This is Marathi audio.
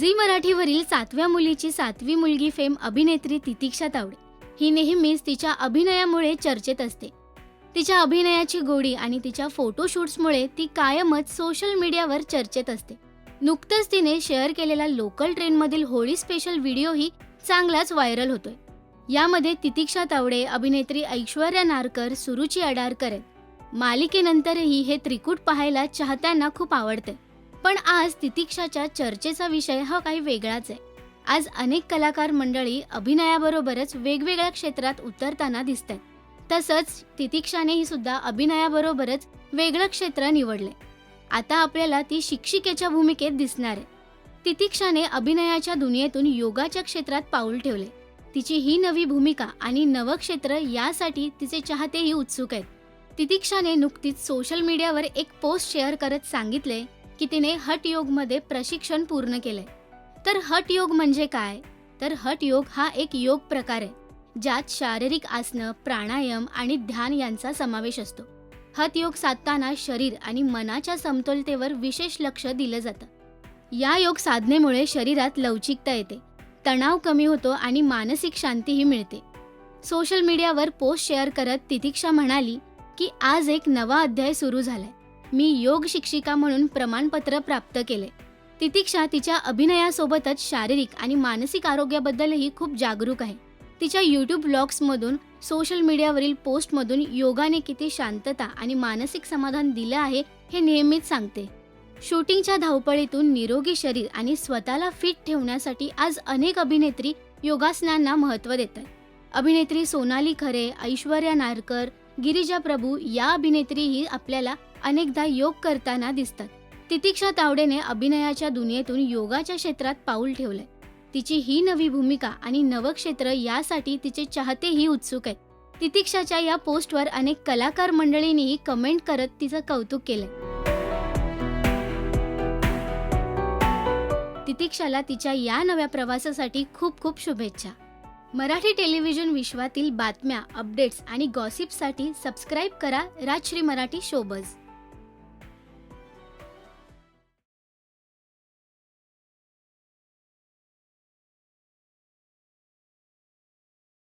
झी मराठीवरील सातव्या मुलीची सातवी मुलगी फेम अभिनेत्री तितिक्षा तावडे. ही नेहमीच तिच्या अभिनयामुळे चर्चेत असते. तिच्या अभिनयाची गोडी आणि तिच्या फोटोशूट्समुळे ती कायमच सोशल मीडियावर चर्चेत असते. नुकतंच तिने शेअर केलेला लोकल ट्रेनमधील होळी स्पेशल व्हिडिओही चांगलाच व्हायरल होतोय. यामध्ये तितिक्षा तावडे अभिनेत्री ऐश्वर्या नारकर सुरुची अडारकर आहेत. मालिकेनंतरही हे त्रिकूट पाहायला चाहत्यांना खूप आवडते पण आज तितिक्षाच्या चर्चेचा विषय हा काही वेगळाच आहे. आज अनेक कलाकार मंडळी अभिनयाबरोबरच वेगवेगळ्या क्षेत्रात उतरताना दिसत आहेत तसंच तितिक्षानेही सुद्धा अभिनयाबरोबरच वेगळं क्षेत्र निवडले आता आपल्याला ती शिक्षिकेच्या भूमिकेत दिसणार आहे. तितिक्षाने अभिनयाच्या दुनियेतून योगाच्या क्षेत्रात पाऊल ठेवले तिची ही नवी भूमिका आणि नवं क्षेत्र यासाठी तिचे चाहतेही उत्सुक आहेत. तितिक्षाने नुकतीच सोशल मीडियावर एक पोस्ट शेअर करत सांगितले की तिने हट योगमध्ये प्रशिक्षण पूर्ण केलंय तर हट योग म्हणजे काय? तर हट योग हा एक योग प्रकार आहे ज्यात शारीरिक आसनं प्राणायाम आणि ध्यान यांचा समावेश असतो. हत योग साधताना शरीर आणि मनाच्या समतोलतेवर विशेष लक्ष दिलं जातं. या योग साधनेमुळे शरीरात लवचिकता येते तणाव कमी होतो आणि मानसिक शांतीही मिळते. सोशल मीडियावर पोस्ट शेअर करत तितिक्षा म्हणाली की आज एक नवा अध्याय सुरू झालाय. मी योग शिक्षिका म्हणून प्रमाणपत्र प्राप्त केले. तितिक्षा तिच्या अभिनयासोबतच शारीरिक आणि मानसिक आरोग्याबद्दलही खूप जागरूक आहे. तिच्या यूट्यूब ब्लॉग्समधून सोशल मीडियावरील पोस्टमधून योगाने किती शांतता आणि मानसिक समाधान दिलं आहे हे नेहमीच सांगते. शूटिंगच्या धावपळीतून निरोगी शरीर आणि स्वतःला फिट ठेवण्यासाठी आज अनेक अभिनेत्री योगासनांना महत्त्व देतात. अभिनेत्री सोनाली खरे ऐश्वर्या नारकर गिरिजा प्रभू या अभिनेत्रीही आपल्याला अनेकदा योग करताना दिसतात. तितिक्षा तावडेने अभिनयाच्या दुनियेतून योगाच्या क्षेत्रात पाऊल ठेवलंय. तिची ही नवी भूमिका आणि नवं क्षेत्र यासाठी तिचे चाहतेही उत्सुक आहेत. तितिक्षाच्या या पोस्टवर अनेक कलाकार मंडळींनीही कमेंट करत तिचं कौतुक केलंय. तितिक्षाला तिच्या या नव्या प्रवासासाठी खूप खूप शुभेच्छा. मराठी टेलिव्हिजन विश्वातील बातम्या अपडेट्स आणि गॉसिपसाठी सबस्क्राईब करा राजश्री मराठी शोबज.